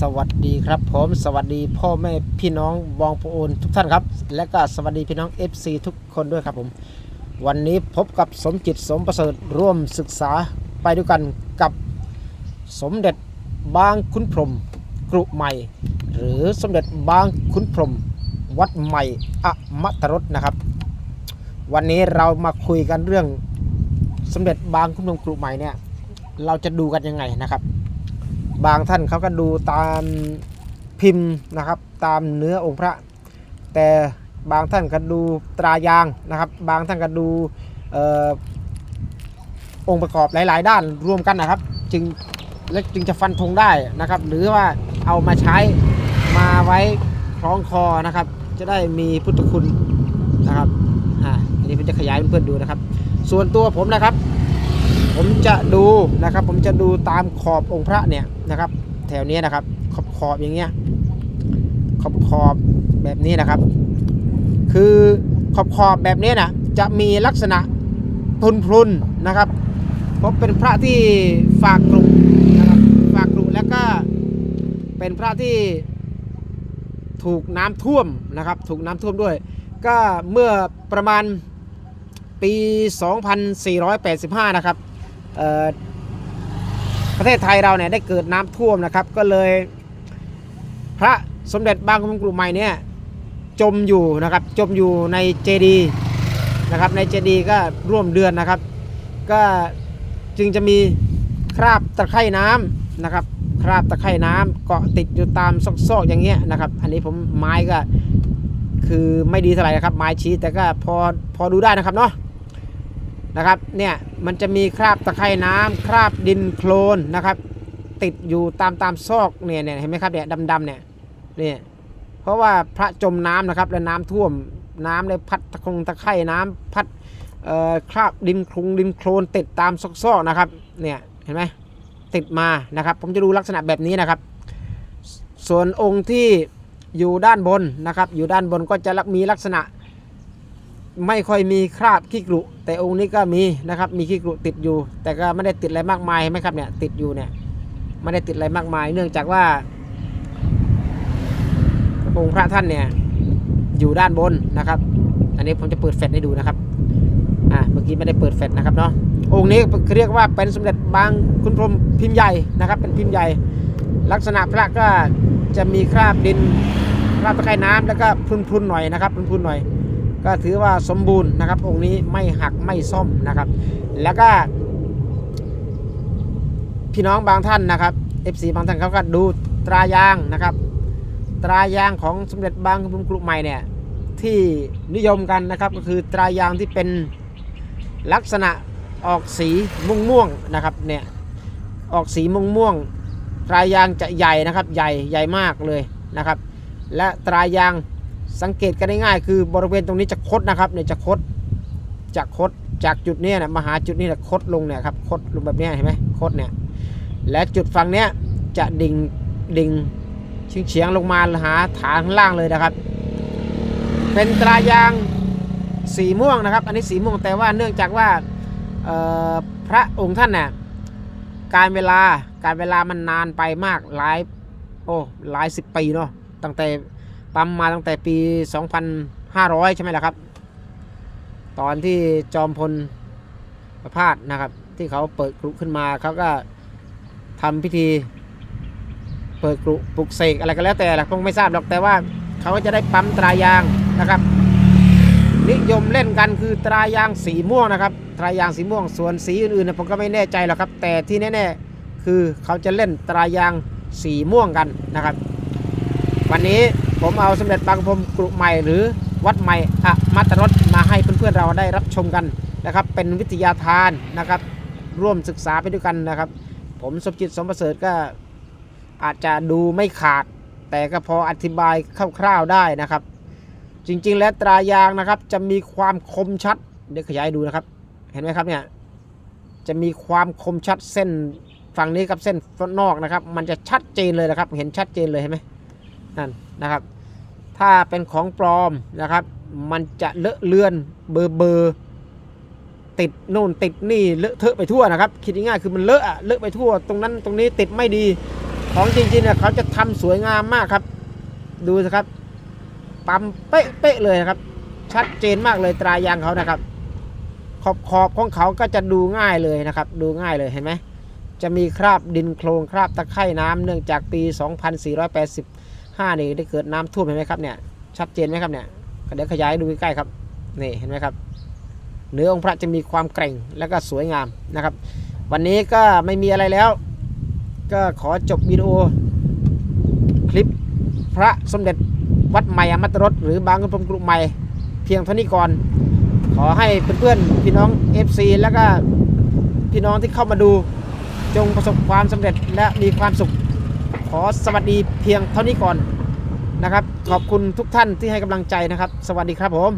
สวัสดีครับผมสวัสดีพ่อแม่พี่น้องบองปูนทุกท่านครับ และก็สวัสดีพี่น้อง FC ทุกคนด้วยครับผม วันนี้พบกับสมจิตสมประเสริฐร่วมศึกษาไปด้วยกันกับสมเด็จบางขุนพรมกรุใหม่ หรือสมเด็จบางขุนพรมวัดใหม่อมตรสนะครับ วันนี้เรามาคุยกันเรื่องสมเด็จบางขุนพรมกรุใหม่เนี่ยเราจะดูกันยังไงนะครับ บางท่านเขาก็ดูตามพิมพ์นะครับ ตามเนื้อองค์พระ แต่บางท่านก็ดูตรายางนะครับ บางท่านก็ดูองค์ประกอบหลาย ๆ ด้านรวมกันนะครับ จึงและจึงจะฟันธงได้นะครับ หรือว่าเอามาใช้มาไว้คล้องคอนะครับ จะได้มีพุทธคุณนะครับอ่าอันนี้ผมจะขยายเพื่อนๆดูนะครับ ส่วนตัวผมนะครับ ผมจะดูนะครับ ผมจะดูตามขอบองค์พระเนี่ยนะครับ แถวเนี้ยนะครับ ขอบขอบอย่างเงี้ยขอบขอบแบบนี้นะครับ คือขอบขอบแบบนี้นะจะมีลักษณะพุนพุนนะครับเพราะเป็นพระที่ฝากกลุ่มนะครับฝากกลุ่มแล้วก็เป็นพระที่ถูกน้ำท่วมนะครับ ถูกน้ำท่วมด้วย ก็เมื่อประมาณปี 2485 นะครับ ประเทศไทยเราเนี่ยได้เกิดน้ำท่วมนะครับ ก็เลยพระสมเด็จบางขุนพรหมกรุใหม่เนี่ยจมอยู่นะครับจมอยู่ในเจดีนะครับในเจดีก็ร่วมเดือนนะครับ ก็จึงจะมีคราบตะไคร่น้ำนะครับ คราบตะไคร่น้ำเกาะติดอยู่ตามซอกๆอย่างเงี้ยนะครับ อันนี้ผมไม้ก็คือไม่ดีเท่าไหร่นะครับไม้ชี้แต่ก็พอพอดูได้นะครับเนาะ นะครับเนี่ยมันจะมีคราบตะไคร่น้ำคราบดินโคลนนะครับ ติดอยู่ตามตามซอกเนี่ยเนี่ยเห็นไหมครับเนี่ยดำๆเนี่ยเนี่ยเพราะว่าพระจมน้ำนะครับแล้วน้ำท่วมน้ำเลยพัดตะคงตะไคร่น้ำพัดเอ่อคราบดินคลุงดินโคลนติดตามซอกๆนะครับเนี่ยเห็นไหมติดมานะครับ ผมจะดูลักษณะแบบนี้นะครับ ส่วนองค์ที่อยู่ด้านบนนะครับ อยู่ด้านบนก็จะมีลักษณะไม่ค่อยมีคราบขี้กรุ แต่องค์นี้ก็มีนะครับมีขี้กรุติดอยู่ แต่ก็ไม่ได้ติดอะไรมากมายเห็นไหมครับเนี่ยติดอยู่เนี่ยไม่ได้ติดอะไรมากมาย เนื่องจากว่าองค์พระท่านเนี่ยอยู่ด้านบนนะครับ อันนี้ผมจะเปิดแฟลชให้ดูนะครับอ่าเมื่อกี้ไม่ได้เปิดแฟลชนะครับเนาะองค์นี้เรียกว่าเป็นสมเด็จบางคุณพรมพิมพ์ใหญ่นะครับ เป็นพิมพ์ใหญ่ ลักษณะพระก็จะมีคราบดินคราบตะไคร่น้ำแล้วก็พรุนๆหน่อยนะครับพรุนๆหน่อย ก็ถือว่าสมบูรณ์นะครับองค์นี้ไม่หักไม่ซ่อมนะครับ แล้วก็ พี่น้องบางท่านนะครับ FC บางท่านเขาก็ดูตรายางนะครับ ตรายางของสมเด็จบางขุนพรหมกรุใหม่เนี่ยที่นิยมกันนะครับก็คือตรายางที่เป็นลักษณะออกสีม่วงม่วงนะครับเนี่ยออกสีม่วงม่วงตรายางจะใหญ่นะครับใหญ่ใหญ่มากเลยนะครับ และตรายาง สังเกตกันได้ง่ายคือบริเวณตรงนี้จะคดนะครับเนี่ยจะคดจะคดจากจุดนี้นะมาหาจุดนี้นะคดลงเนี่ยครับคดลงแบบนี้เห็นไหมคดเนี่ยและจุดฝั่งเนี้ยจะดิ่งดิ่งเฉียงเฉียงลงมาหาฐานข้างล่างเลยนะครับ เป็นตรายางสีม่วงนะครับ อันนี้สีม่วงแต่ว่าเนื่องจากว่าพระองค์ท่านน่ะการเวลาการเวลามันนานไปมากหลายโอ้หลายสิบปีเนาะตั้งแต่ ปั๊มมาตั้งแต่ปี 2,500 ใช่ไหมล่ะครับ ตอนที่จอมพลประพาสนะครับ ที่เขาเปิดกรุขึ้นมาเขาก็ทำพิธี เปิดกรุปลุกเสกอะไรก็แล้วแต่ละคงไม่ทราบหรอกแต่ว่าเขาก็จะได้ปั๊มตรายางนะครับ นิยมเล่นกันคือตรายางสีม่วงนะครับ ตรายางสีม่วงส่วนสีอื่นๆผมก็ไม่แน่ใจหรอกครับ แต่ที่แน่ๆคือเขาจะเล่นตรายางสีม่วงกันนะครับ วันนี้ ผมเอาสมเด็จบางพรมกรุใหม่หรือวัดใหม่อะมัตรสมาให้เพื่อนๆเราได้รับชมกันนะครับ เป็นวิทยาทานนะครับ ร่วมศึกษาไปด้วยกันนะครับ ผมสมจิตสมประเสริฐก็อาจจะดูไม่ขาด แต่ก็พออธิบายคร่าวๆได้นะครับ จริงๆ แล้วตรายางนะครับจะมีความคมชัดเดี๋ยวขยายดูนะครับ เห็นไหมครับเนี่ยจะมีความคมชัดเส้นฝั่งนี้กับเส้นนอกนะครับ มันจะชัดเจนเลยนะครับ เห็นชัดเจนเลยเห็นไหม นั่นนะครับ ถ้าเป็นของปลอมนะครับ มันจะเลอะเลือนเบอร์เบอร์ติดโน่นติดนี่เลอะเทอะไปทั่วนะครับ คิดง่ายๆคือมันเลอะอะเลอะไปทั่ว ตรงนั้นตรงนี้ติดไม่ดี ของจริงๆเนี่ยเขาจะทำสวยงามมากครับ ดูสิครับปั๊มเป๊ะเป๊ะเลยนะครับ ชัดเจนมากเลยตรายางเขานะครับ ขอบขอบของเขาก็จะดูง่ายเลยนะครับ ดูง่ายเลยเห็นไหมจะมีคราบดินโคลงคราบตะไคร่น้ำเนื่องจากปี 5นี่ได้เกิดน้ำท่วมเห็นไหมครับเนี่ยชัดเจนไหมครับเนี่ยเดี๋ยวขยายดูใกล้ๆครับนี่เห็นไหมครับเนื้อองค์พระจะมีความแกร่งและก็สวยงามนะครับ วันนี้ก็ไม่มีอะไรแล้ว ก็ขอจบวิดีโอคลิปพระสมเด็จวัดใหม่อมตะรสหรือบางกระพรมกรุใหม่เพียงเท่านี้ก่อน ขอให้เพื่อนๆพี่น้อง FC แล้วก็พี่น้องที่เข้ามาดูจงประสบความสำเร็จและมีความสุข ขอสวัสดีเพียงเท่านี้ก่อนนะครับ ขอบคุณทุกท่านที่ให้กำลังใจนะครับ สวัสดีครับผม